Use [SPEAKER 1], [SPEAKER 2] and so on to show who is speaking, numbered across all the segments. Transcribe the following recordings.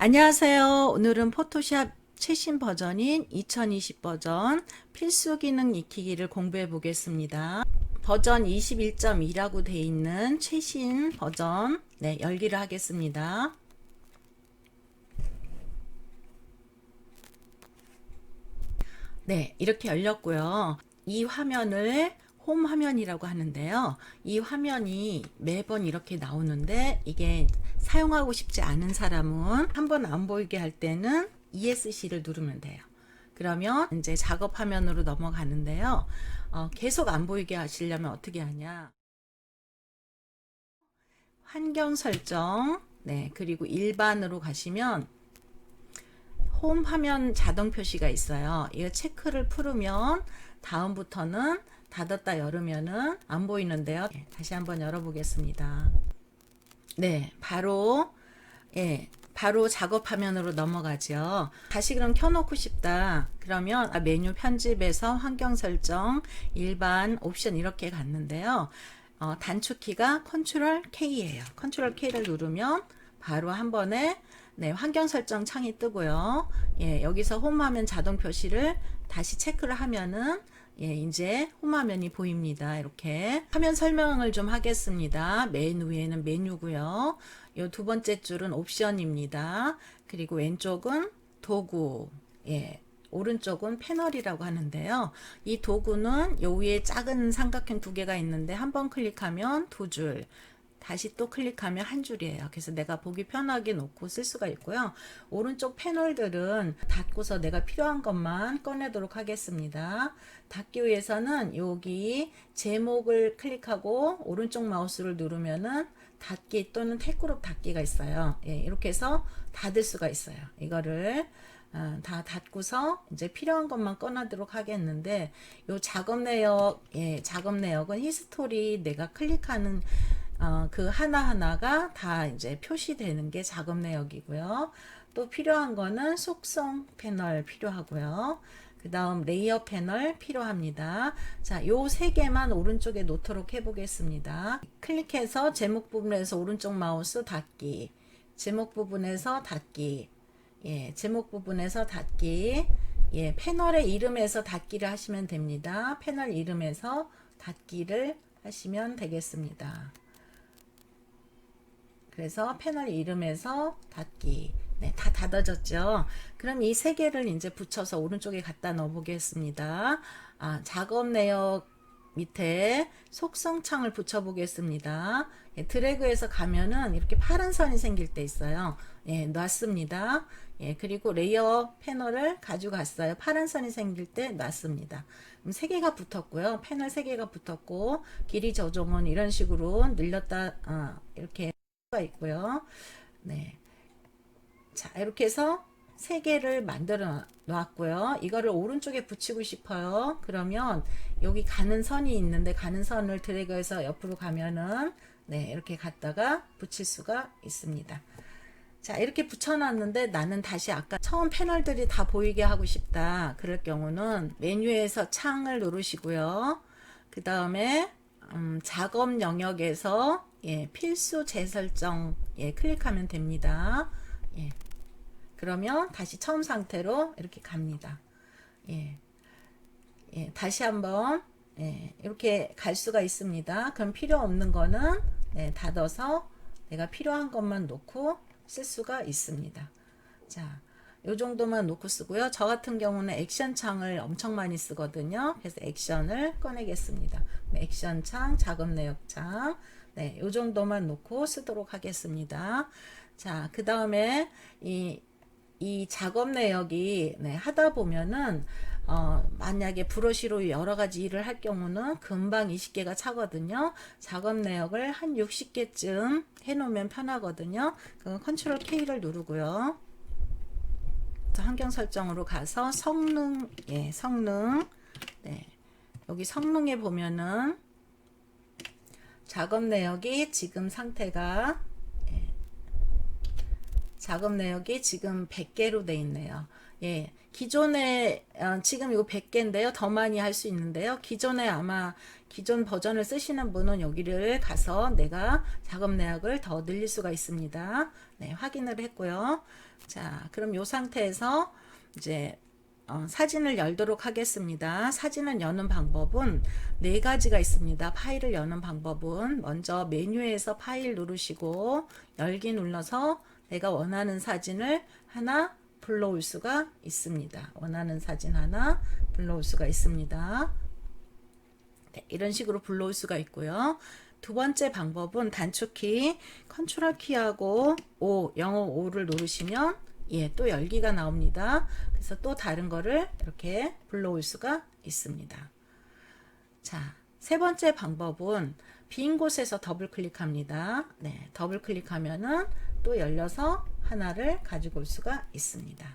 [SPEAKER 1] 안녕하세요. 오늘은 포토샵 최신 버전인 2020 버전 필수 기능 익히기를 공부해 보겠습니다. 버전 21.2라고 되어 있는 최신 버전 네, 열기를 하겠습니다. 네, 이렇게 열렸고요. 이 화면을 홈 화면이라고 하는데요. 이 화면이 매번 이렇게 나오는데 이게 사용하고 싶지 않은 사람은 한 번 안 보이게 할 때는 ESC를 누르면 돼요. 그러면 이제 작업 화면으로 넘어가는데요. 어, 계속 안 보이게 하시려면 어떻게 하냐? 환경 설정, 네, 그리고 일반으로 가시면 홈 화면 자동 표시가 있어요. 이거 체크를 풀으면 다음부터는 닫았다 열으면은 안 보이는데요. 예, 다시 한번 열어보겠습니다. 네, 바로 예, 바로 작업 화면으로 넘어가죠. 다시 그럼 켜놓고 싶다. 그러면 아, 메뉴 편집에서 환경 설정, 일반 옵션 이렇게 갔는데요. 어, 단축키가 컨트롤 K예요. 컨트롤 K를 누르면 바로 한 번에 네, 환경 설정 창이 뜨고요. 예, 여기서 홈 화면 자동 표시를 다시 체크를 하면은 예, 이제 홈 화면이 보입니다. 이렇게 화면 설명을 좀 하겠습니다. 맨 위에는 메뉴고요. 요 두 번째 줄은 옵션입니다. 그리고 왼쪽은 도구. 예. 오른쪽은 패널이라고 하는데요. 이 도구는 요 위에 작은 삼각형 두 개가 있는데 한 번 클릭하면 두 줄, 다시 또 클릭하면 한 줄이에요. 그래서 내가 보기 편하게 놓고 쓸 수가 있고요. 오른쪽 패널들은 닫고서 내가 필요한 것만 꺼내도록 하겠습니다. 닫기 위해서는 여기 제목을 클릭하고 오른쪽 마우스를 누르면은 닫기 또는 태그룹 닫기가 있어요. 예, 이렇게 해서 닫을 수가 있어요. 이거를 어, 다 닫고서 이제 필요한 것만 꺼내도록 하겠는데 요 작업 내역 예, 작업 내역은 히스토리 내가 클릭하는 어, 그 하나하나가 다 이제 표시되는 게 작업 내역이고요. 또 필요한 거는 속성 패널 필요하고요. 그 다음 레이어 패널 필요합니다. 자, 요 세 개만 오른쪽에 놓도록 해보겠습니다. 클릭해서 제목 부분에서 오른쪽 마우스 닫기, 제목 부분에서 닫기, 예, 제목 부분에서 닫기, 예, 패널의 이름에서 닫기를 하시면 됩니다. 패널 이름에서 닫기를 하시면 되겠습니다. 그래서 패널 이름에서 닫기. 네, 다 닫아졌죠. 그럼 이 세 개를 이제 붙여서 오른쪽에 갖다 넣어 보겠습니다. 아, 작업 내역 밑에 속성 창을 붙여 보겠습니다. 예, 드래그해서 가면은 이렇게 파란 선이 생길 때 있어요. 예, 놨습니다. 예, 그리고 레이어 패널을 가져갔어요. 파란 선이 생길 때 놨습니다. 그럼 세 개가 붙었고요. 패널 세 개가 붙었고 길이 조정은 이런 식으로 늘렸다 어, 이렇게 가 있고요. 네. 자, 이렇게 해서 세 개를 만들어 놨고요. 이거를 오른쪽에 붙이고 싶어요. 그러면 여기 가는 선이 있는데 가는 선을 드래그해서 옆으로 가면은 네, 이렇게 갔다가 붙일 수가 있습니다. 자, 이렇게 붙여놨는데 나는 다시 아까 처음 패널들이 다 보이게 하고 싶다. 그럴 경우는 메뉴에서 창을 누르시고요. 그 다음에 음, 작업 영역에서 예, 필수 재설정 예, 클릭하면 됩니다. 예. 그러면 다시 처음 상태로 이렇게 갑니다. 예. 예, 다시 한번 예, 이렇게 갈 수가 있습니다. 그럼 필요 없는 거는 예, 닫아서 내가 필요한 것만 놓고 쓸 수가 있습니다. 자, 요 정도만 놓고 쓰고요. 저 같은 경우는 액션 창을 엄청 많이 쓰거든요. 그래서 액션을 꺼내겠습니다. 액션 창, 작업 내역 창. 네, 요 정도만 놓고 쓰도록 하겠습니다. 자, 그 다음에 이, 이 작업 내역이 네, 하다 보면은 어, 만약에 브러쉬로 여러 가지 일을 할 경우는 금방 20개가 차거든요. 작업 내역을 한 60개쯤 해놓으면 편하거든요. 그 컨트롤 K를 누르고요. 환경 설정으로 가서 성능, 예, 성능, 네, 여기 성능에 보면은 작업 내역이 지금 상태가 예, 작업 내역이 지금 100개로 돼 있네요. 예, 기존에 어, 지금 이거 100개인데요. 더 많이 할 수 있는데요. 기존에 아마 기존 버전을 쓰시는 분은 여기를 가서 내가 작업 내역을 더 늘릴 수가 있습니다. 네, 확인을 했고요. 자, 그럼 이 상태에서 이제 어, 사진을 열도록 하겠습니다. 사진을 여는 방법은 네 가지가 있습니다. 파일을 여는 방법은 먼저 메뉴에서 파일 누르시고 열기 눌러서 내가 원하는 사진을 하나 불러올 수가 있습니다. 원하는 사진 하나 불러올 수가 있습니다. 네, 이런 식으로 불러올 수가 있고요. 두 번째 방법은 단축키 컨트롤 키하고 O 영어 O를 누르시면 예, 또 열기가 나옵니다. 그래서 또 다른 거를 이렇게 불러올 수가 있습니다. 자, 세 번째 방법은 빈 곳에서 더블 클릭합니다. 네, 더블 클릭하면은 또 열려서 하나를 가지고 올 수가 있습니다.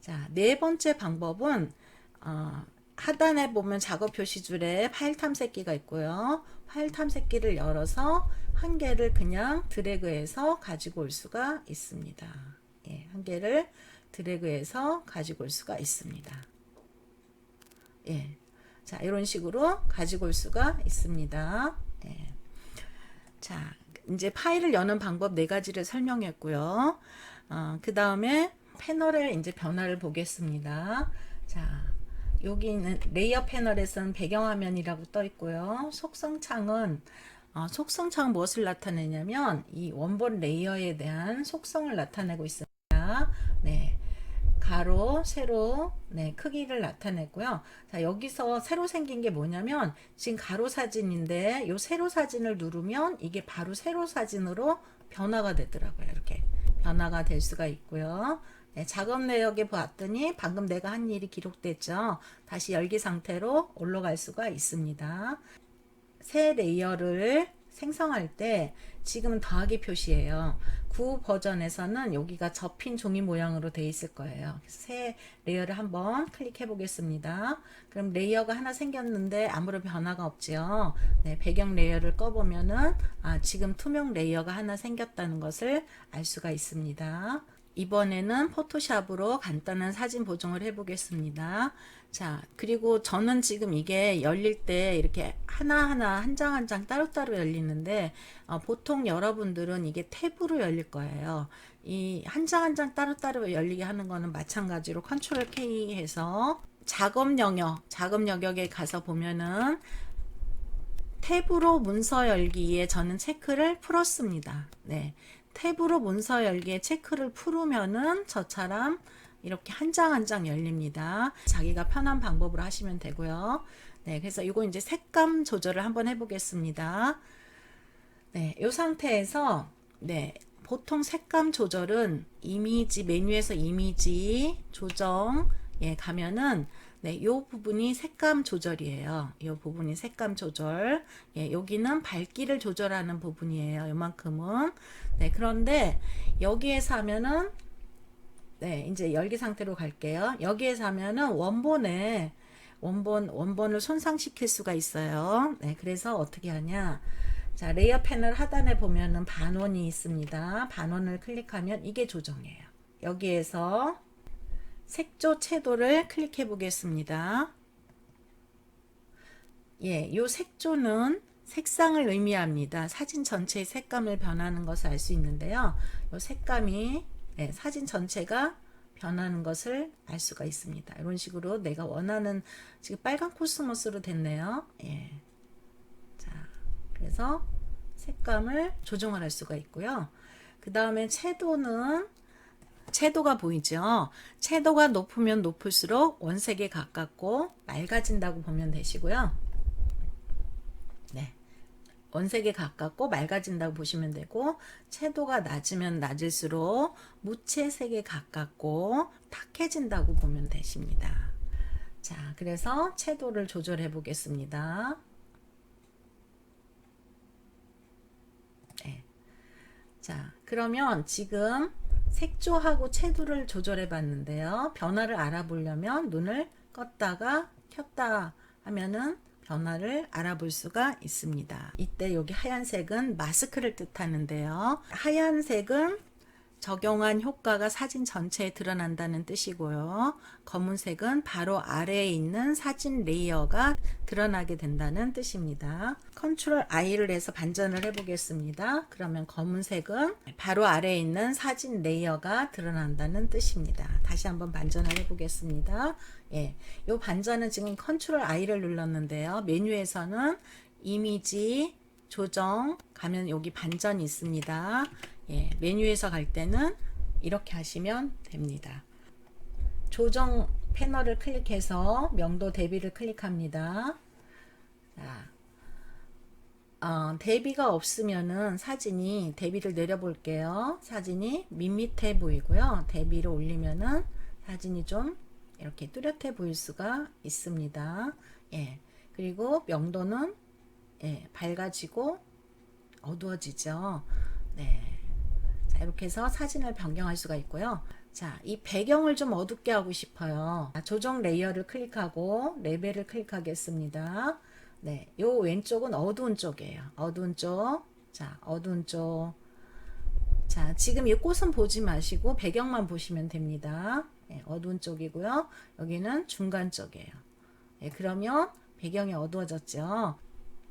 [SPEAKER 1] 자, 네 번째 방법은 어, 하단에 보면 작업 표시줄에 파일 탐색기가 있고요. 파일 탐색기를 열어서 한 개를 그냥 드래그해서 가지고 올 수가 있습니다. 예, 한 개를 드래그해서 가지고 올 수가 있습니다. 예. 자, 이런 식으로 가지고 올 수가 있습니다. 예. 자, 이제 파일을 여는 방법 네 가지를 설명했고요. 어, 그 다음에 패널의 이제 변화를 보겠습니다. 자, 여기는 레이어 패널에서는 배경화면이라고 떠 있고요. 속성창은 어, 속성창은 무엇을 나타내냐면 이 원본 레이어에 대한 속성을 나타내고 있습 네. 가로, 세로, 네, 크기를 나타냈고요. 자, 여기서 새로 생긴 게 뭐냐면 지금 가로 사진인데 요 세로 사진을 누르면 이게 바로 세로 사진으로 변화가 되더라고요. 이렇게 변화가 될 수가 있고요. 네, 작업 내역에 봤더니 방금 내가 한 일이 기록됐죠. 다시 열기 상태로 올라갈 수가 있습니다. 새 레이어를 생성할 때 지금은 더하기 표시예요. 구 버전에서는 여기가 접힌 종이 모양으로 되어 있을 거예요. 새 레이어를 한번 클릭해 보겠습니다. 그럼 레이어가 하나 생겼는데 아무런 변화가 없지요. 네, 배경 레이어를 꺼보면은 아, 지금 투명 레이어가 하나 생겼다는 것을 알 수가 있습니다. 이번에는 포토샵으로 간단한 사진 보정을 해보겠습니다. 자, 그리고 저는 지금 이게 열릴 때 이렇게 하나하나 한 장 한 장 따로따로 열리는데, 어, 보통 여러분들은 이게 탭으로 열릴 거예요. 이 한 장 한 장 따로따로 열리게 하는 거는 마찬가지로 컨트롤 K 해서 작업 영역, 작업 영역에 가서 보면은 탭으로 문서 열기에 저는 체크를 풀었습니다. 네. 탭으로 문서 열기에 체크를 풀으면은 저처럼 이렇게 한 장 한 장 열립니다. 자기가 편한 방법으로 하시면 되고요. 네, 그래서 이거 이제 색감 조절을 한번 해보겠습니다. 네, 이 상태에서 네, 보통 색감 조절은 이미지 메뉴에서 이미지 조정 예 가면은 네, 요 부분이 색감 조절이에요. 요 부분이 색감 조절. 예, 여기는 밝기를 조절하는 부분이에요. 요만큼은. 네, 그런데 여기에서 하면은 네, 이제 열기 상태로 갈게요. 여기에서 하면은 원본에 원본 원본을 손상시킬 수가 있어요. 네, 그래서 어떻게 하냐? 자, 레이어 패널 하단에 보면은 반원이 있습니다. 반원을 클릭하면 이게 조정이에요. 여기에서 색조 채도를 클릭해 보겠습니다. 예, 요 색조는 색상을 의미합니다. 사진 전체의 색감을 변하는 것을 알 수 있는데요. 요 색감이 예, 사진 전체가 변하는 것을 알 수가 있습니다. 이런 식으로 내가 원하는 지금 빨간 코스모스로 됐네요. 예. 자, 그래서 색감을 조정을 할 수가 있고요. 그 다음에 채도는 채도가 보이죠? 채도가 높으면 높을수록 원색에 가깝고 맑아진다고 보면 되시고요. 네. 원색에 가깝고 맑아진다고 보시면 되고 채도가 낮으면 낮을수록 무채색에 가깝고 탁해진다고 보면 되십니다. 자, 그래서 채도를 조절해 보겠습니다. 네. 자, 그러면 지금 색조하고 채도를 조절해 봤는데요. 변화를 알아보려면 눈을 껐다가 켰다 하면은 변화를 알아볼 수가 있습니다. 이때 여기 하얀색은 마스크를 뜻하는데요. 하얀색은 적용한 효과가 사진 전체에 드러난다는 뜻이고요. 검은색은 바로 아래에 있는 사진 레이어가 드러나게 된다는 뜻입니다. 컨트롤 I를 해서 반전을 해보겠습니다. 그러면 검은색은 바로 아래에 있는 사진 레이어가 드러난다는 뜻입니다. 다시 한번 반전을 해보겠습니다. 예, 요 반전은 지금 컨트롤 I를 눌렀는데요. 메뉴에서는 이미지 조정 가면 여기 반전이 있습니다. 예, 메뉴에서 갈 때는 이렇게 하시면 됩니다. 조정 패널을 클릭해서 명도 대비를 클릭합니다. 자, 어, 대비가 없으면은 사진이 대비를 내려볼게요. 사진이 밋밋해 보이고요. 대비를 올리면은 사진이 좀 이렇게 뚜렷해 보일 수가 있습니다. 예. 그리고 명도는 예, 밝아지고 어두워지죠. 네. 자, 이렇게 해서 사진을 변경할 수가 있고요. 자, 이 배경을 좀 어둡게 하고 싶어요. 자, 조정 레이어를 클릭하고 레벨을 클릭하겠습니다. 네, 요 왼쪽은 어두운 쪽이에요. 어두운 쪽. 자, 어두운 쪽. 자, 지금 이 꽃은 보지 마시고 배경만 보시면 됩니다. 네, 어두운 쪽이고요. 여기는 중간 쪽이에요. 네, 그러면 배경이 어두워졌죠.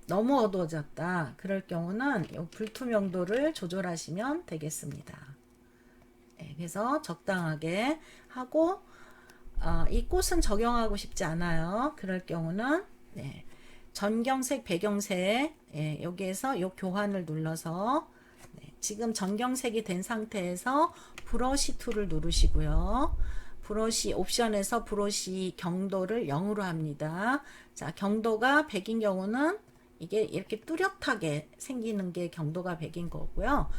[SPEAKER 1] 너무 어두워졌다. 그럴 경우는 이 불투명도를 조절하시면 되겠습니다. 네, 그래서 적당하게 하고 어, 이 꽃은 적용하고 싶지 않아요. 그럴 경우는 네, 전경색, 배경색 예, 여기에서 이 교환을 눌러서 네, 지금 전경색이 된 상태에서 브러시 툴을 누르시고요. 브러시 옵션에서 브러시 경도를 0으로 합니다. 자, 경도가 100인 경우는 이게 이렇게 뚜렷하게 생기는 게 경도가 100인 거고요.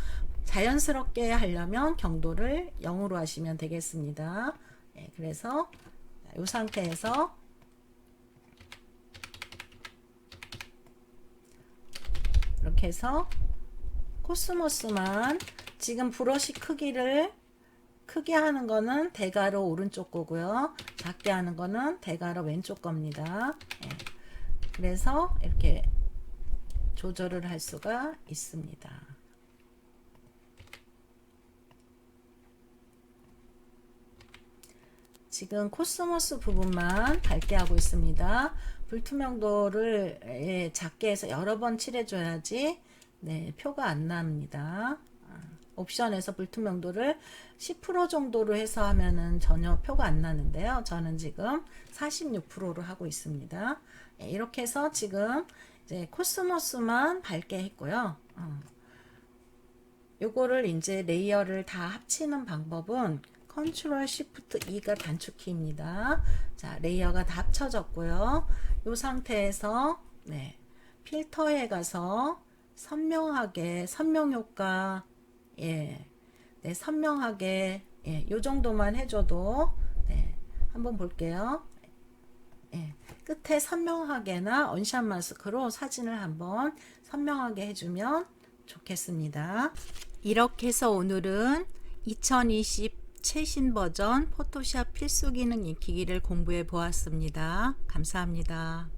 [SPEAKER 1] 자연스럽게 하려면 경도를 0으로 하시면 되겠습니다. 예, 그래서 이 상태에서 이렇게 해서 코스모스만 지금 브러쉬 크기를 크게 하는 거는 대가로 오른쪽 거고요. 작게 하는 거는 대가로 왼쪽 겁니다. 예. 그래서 이렇게 조절을 할 수가 있습니다. 지금 코스모스 부분만 밝게 하고 있습니다. 불투명도를 예, 작게 해서 여러 번 칠해줘야지 네, 표가 안 납니다. 아, 옵션에서 불투명도를 10% 정도로 해서 하면은 전혀 표가 안 나는데요. 저는 지금 46%로 하고 있습니다. 예, 이렇게 해서 지금 이제 코스모스만 밝게 했고요. 어. 요거를 이제 레이어를 다 합치는 방법은 컨트롤 시프트 E가 단축키입니다. 자, 레이어가 다 합쳐졌고요. 이 상태에서 네, 필터에 가서 선명하게 선명 효과 예. 네, 선명하게 예, 요 정도만 해 줘도 네, 한번 볼게요. 예, 끝에 선명하게나 언샷 마스크로 사진을 한번 선명하게 해주면 좋겠습니다. 이렇게 해서 오늘은 2020 최신 버전 포토샵 필수 기능 익히기를 공부해 보았습니다. 감사합니다.